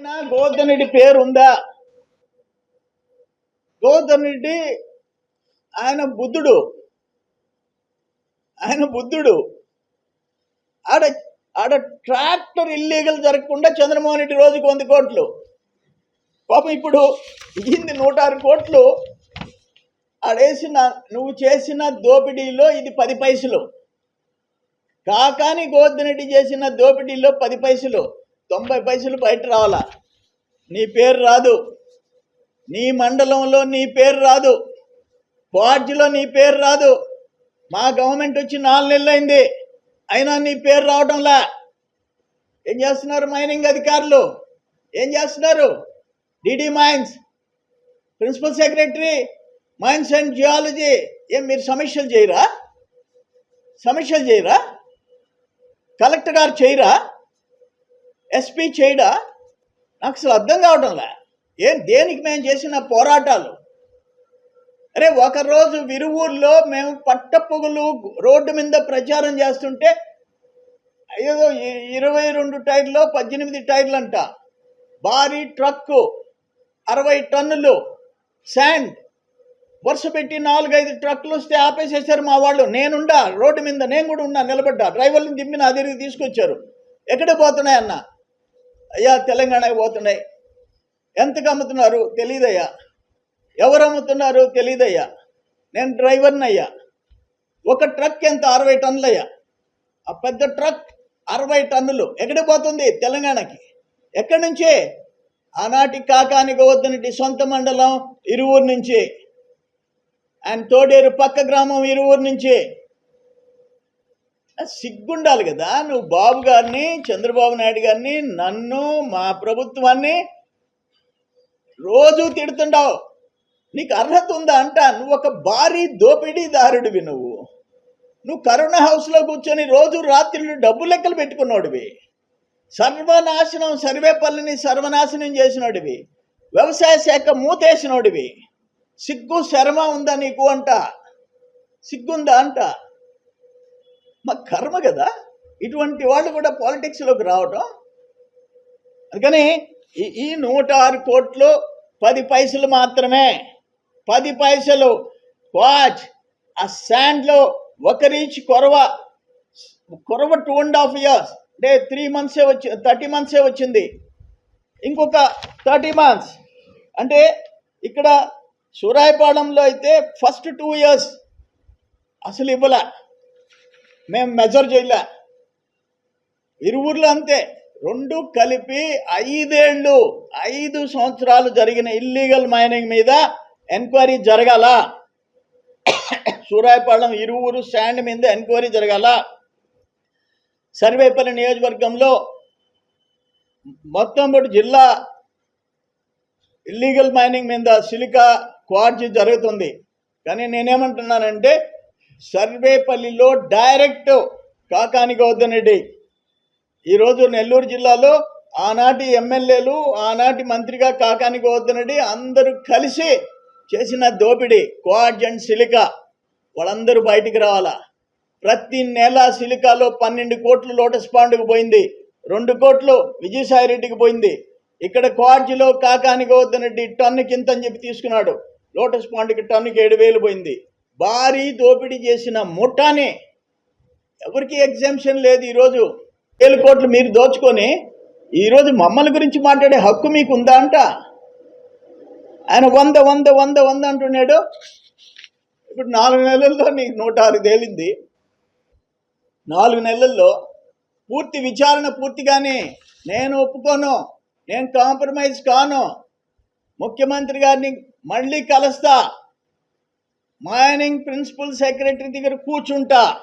ఎక్కడైనా గోవర్ధన్ రెడ్డి పేరు ఉందా గోవర్ధన్ రెడ్డి ఆయన బుద్ధుడు. ఆయన బుద్ధుడు. ఆడ ఆడ ట్రాక్టర్ ఇల్లీగల్ జరగకుండా చంద్రమోహన్ రెడ్డి రోజుకు వంద కోట్లు. పాపం ఇప్పుడు ఇగింది నూట ఆరు కోట్లు. ఆడేసిన నువ్వు చేసిన దోపిడీలో ఇది పది పైసలు. కాకాని గోవర్ధన్ రెడ్డి చేసిన దోపిడీలో పది పైసలు. తొంభై పైసలు బయట రావాలా? నీ పేరు రాదు. నీ మండలంలో నీ పేరు రాదు. వార్డులో నీ పేరు రాదు. మా గవర్నమెంట్ వచ్చి నాలుగు నెలలైంది. అయినా నీ పేరు రావడంలా ఏం చేస్తున్నారు మైనింగ్ అధికారులు? ఏం చేస్తున్నారు? DD mines principal secretary mines and geology ఏం మీరు సమీక్షలు చేయరా? సమీక్షలు చేయరా? కలెక్టర్ గారు చేయరా? ఎస్పీ చేయడా? నాకు అసలు అర్థం కావడంలే ఏం దేనికి మేము చేసిన పోరాటాలు? అరే ఒకరోజు విరువూరులో మేము పట్టపొగులు రోడ్డు మీద ప్రచారం చేస్తుంటే అయ్యో ఇరవై రెండు టైర్లో పద్దెనిమిది టైర్లు అంట భారీ ట్రక్కు అరవై టన్నులు శాండ్. వరుస పెట్టి నాలుగైదు ట్రక్లు వస్తే ఆపేసేసారు మా వాళ్ళు. నేనుండా రోడ్డు మీద నేను కూడా ఉన్నా నిలబడ్డా. డ్రైవర్ని దింపి నా దగ్గరికి తీసుకొచ్చారు. ఎక్కడ పోతున్నాయి అన్న అయ్యా తెలంగాణకి పోతున్నాయి. ఎంతకు అమ్ముతున్నారు తెలియదయ్యా ఎవరు అమ్ముతున్నారు తెలియదయ్యా నేను డ్రైవర్ని అయ్యా ఒక ట్రక్ ఎంత? అరవై టన్నులయ్యా. ఆ పెద్ద ట్రక్ అరవై టన్నులు ఎక్కడికి పోతుంది? తెలంగాణకి. ఎక్కడి నుంచే? ఆనాటి కాకానికి వద్దనటి సొంత మండలం ఇరువురు నుంచి. అండ్ తోడేరు పక్క గ్రామం ఇరువురు నుంచి. సిగ్గుండాలి కదా. నువ్వు బాబు గారిని చంద్రబాబు నాయుడు గారిని నన్ను మా ప్రభుత్వాన్ని రోజు తిడుతుండావు నీకు అర్హత ఉందా అంట. నువ్వు ఒక భారీ దోపిడీదారుడివి నువ్వు. నువ్వు కరోనా హౌస్లో కూర్చొని రోజు రాత్రులు డబ్బు లెక్కలు పెట్టుకున్నాడువి. సర్వనాశనం సర్వేపల్లిని సర్వనాశనం చేసినోడివి. వ్యవసాయ శాఖ మూతేసినోడివి. సిగ్గు శరమ ఉందా నీకు అంట. సిగ్గుందా అంట. మా కర్మ కదా. ఇటువంటి వాళ్ళు కూడా పాలిటిక్స్లోకి రావటం. అందుకని ఈ ఈ నూట ఆరు కోట్లు పది పైసలు మాత్రమే. పది పైసలు వాచ్. ఆ శాండ్లో ఒక రీచ్ కొరవ. కొరవ టూ అండ్ హాఫ్ ఇయర్స్ అంటే త్రీ మంత్సే వచ్చి థర్టీ మంత్సే వచ్చింది. ఇంకొక థర్టీ మంత్స్ అంటే ఇక్కడ సూరాయపాడంలో అయితే ఫస్ట్ టూ ఇయర్స్ అసలు ఇవ్వలే. మేము మెజర్ చేయలే. ఇరువురులో అంతే. రెండు కలిపి ఐదేళ్ళు ఐదు సంవత్సరాలు జరిగిన ఇల్లీగల్ మైనింగ్ మీద ఎంక్వైరీ జరగాల. సూరాయపాళెం ఇరువురు స్టాండ్ మీద ఎంక్వైరీ జరగాల. సర్వేపల్లి నియోజకవర్గంలో మొత్తం పాటు జిల్లా ఇల్లీగల్ మైనింగ్ మీద సిలికా క్వార్జీ జరుగుతుంది. కానీ నేనేమంటున్నానంటే సర్వేపల్లిలో డైరెక్ట్ కాకాని గౌతమ్ రెడ్డి. ఈరోజు నెల్లూరు జిల్లాలో ఆనాటి ఎమ్మెల్యేలు ఆనాటి మంత్రిగా కాకాని గౌతమ్ రెడ్డి అందరూ కలిసి చేసిన దోపిడీ క్వాడ్ అండ్ సిలికా. వాళ్ళందరూ బయటికి రావాలా? ప్రతి నెల సిలికాలో పన్నెండు కోట్లు లోటస్ పాండ్కి పోయింది. రెండు కోట్లు విజయసాయి రెడ్డికి పోయింది. ఇక్కడ క్వాడ్జిలో కాకాని గోవర్ధన్ రెడ్డి టన్నుకి ఇంత అని చెప్పి తీసుకున్నాడు. లోటస్ పాండ్కి టన్నుకి ఏడు వేలు పోయింది. భారీ దోపిడీ చేసిన ముఠాని ఎవరికి ఎగ్జామ్షన్ లేదు ఈరోజు? వేల కోట్లు మీరు దోచుకొని ఈరోజు మమ్మల్ని గురించి మాట్లాడే హక్కు మీకు ఉందా అంట? ఆయన వంద వంద వంద వంద అంటున్నాడు. ఇప్పుడు నాలుగు నెలల్లో నీకు నూట ఆరు తేలింది. నాలుగు నెలల్లో పూర్తి విచారణ పూర్తిగానే నేను ఒప్పుకోను నేను కాంప్రమైజ్ కాను. ముఖ్యమంత్రి గారిని మళ్ళీ కలుస్తా. మైనింగ్ ప్రిన్సిపల్ సెక్రటరీ దగ్గర కూర్చుంటా.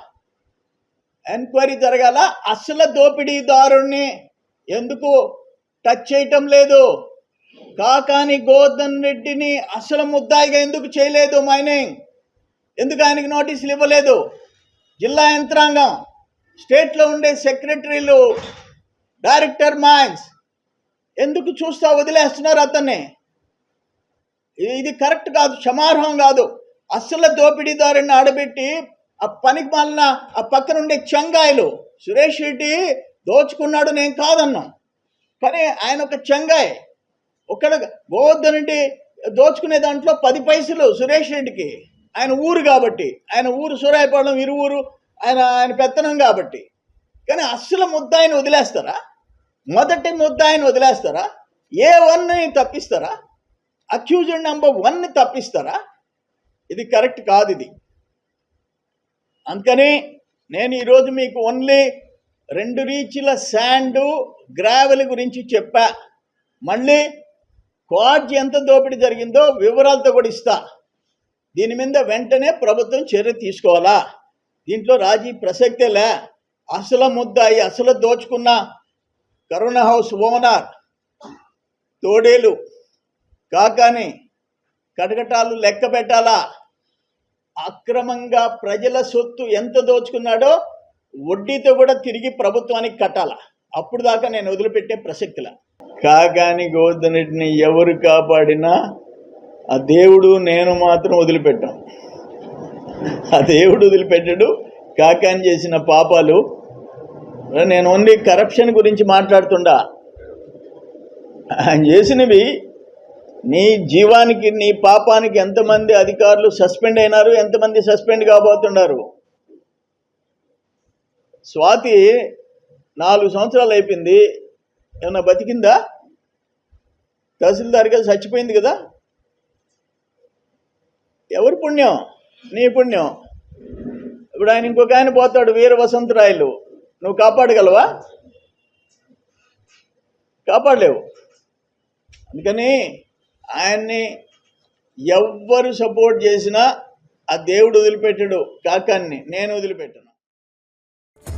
ఎంక్వైరీ జరగాల. అసలు దోపిడీదారుణ్ణి ఎందుకు టచ్ చేయటం లేదు? కాకాని గోవర్ధన్ రెడ్డిని అసలు ముద్దాయిగా ఎందుకు చేయలేదు మైనింగ్ ఎందుకు ఆయనకి నోటీసులు ఇవ్వలేదు? జిల్లా యంత్రాంగం. స్టేట్లో ఉండే సెక్రటరీలు డైరెక్టర్ మైన్స్ ఎందుకు చూస్తా వదిలేస్తున్నారు అతన్ని? ఇది కరెక్ట్ కాదు క్షమార్హం కాదు. అస్సలు దోపిడీదారుని ఆడబెట్టి ఆ పనికి మాలిన ఆ పక్కన ఉండే చెంగాయలు సురేష్ రెడ్డి దోచుకున్నాడు నేను కాదన్నా. కానీ ఆయన ఒక చెంగాయ్. ఒక్కడ గోవర్ధనుడి దోచుకునే దాంట్లో పది పైసలు సురేష్ రెడ్డికి. ఆయన ఊరు కాబట్టి. ఆయన ఊరు సూరాయపాలెం ఇరువురు. ఆయన ఆయన పెత్తనం కాబట్టి. కానీ అస్సలు ముద్దాయిని వదిలేస్తారా? మొదటి ముద్దాయిని వదిలేస్తారా? ఏ వన్ని తప్పిస్తారా? అక్యూజ్డ్ నెంబర్ వన్ని తప్పిస్తారా? ఇది కరెక్ట్ కాదు ఇది. అందుకని నేను ఈరోజు మీకు ఓన్లీ రెండు రీచ్ల శాండు గ్రావెల్ గురించి చెప్పా. మళ్ళీ క్వార్జ్ ఎంత దోపిడీ జరిగిందో వివరాలతో కూడా ఇస్తా. దీని మీద వెంటనే ప్రభుత్వం చర్య తీసుకోవాలా? దీంట్లో రాజీ ప్రసక్తే లే. అసలు ముద్దాయి అసలు దోచుకున్న కరోనా హౌస్ ఓనర్ తోడేలు కాకాని కటకటాలు లెక్క పెట్టాలా? అక్రమంగా ప్రజల సొత్తు ఎంత దోచుకున్నాడో వడ్డీతో కూడా తిరిగి ప్రభుత్వానికి కట్టాలా? అప్పుడు దాకా నేను వదిలిపెట్టే ప్రసక్తిలా. కాకాని గోవర్ధనుడిని ఎవరు కాపాడినా ఆ దేవుడు నేను మాత్రం వదిలిపెట్టాం ఆ దేవుడు వదిలిపెట్టాడు. కాకాని చేసిన పాపాలు. నేను ఓన్లీ కరప్షన్ గురించి మాట్లాడుతుండా. ఆయన చేసినవి నీ జీవానికి నీ పాపానికి ఎంతమంది అధికారులు సస్పెండ్ అయినారు ఎంతమంది సస్పెండ్ కాబోతున్నారు? స్వాతి నాలుగు సంవత్సరాలు అయిపోయింది. ఏమన్నా బతికిందా? తహసీల్దార్ కదా చచ్చిపోయింది కదా? ఎవరి పుణ్యం? నీ పుణ్యం. ఇప్పుడు ఆయన ఇంకొక ఆయన పోతాడు వీర వసంతరాయలు నువ్వు కాపాడగలవా? కాపాడలేవు. అందుకని ఆయన్ని ఎవ్వరు సపోర్ట్ చేసినా ఆ దేవుడు వదిలిపెట్టాడు కాకాన్ని నేను వదిలిపెట్టను.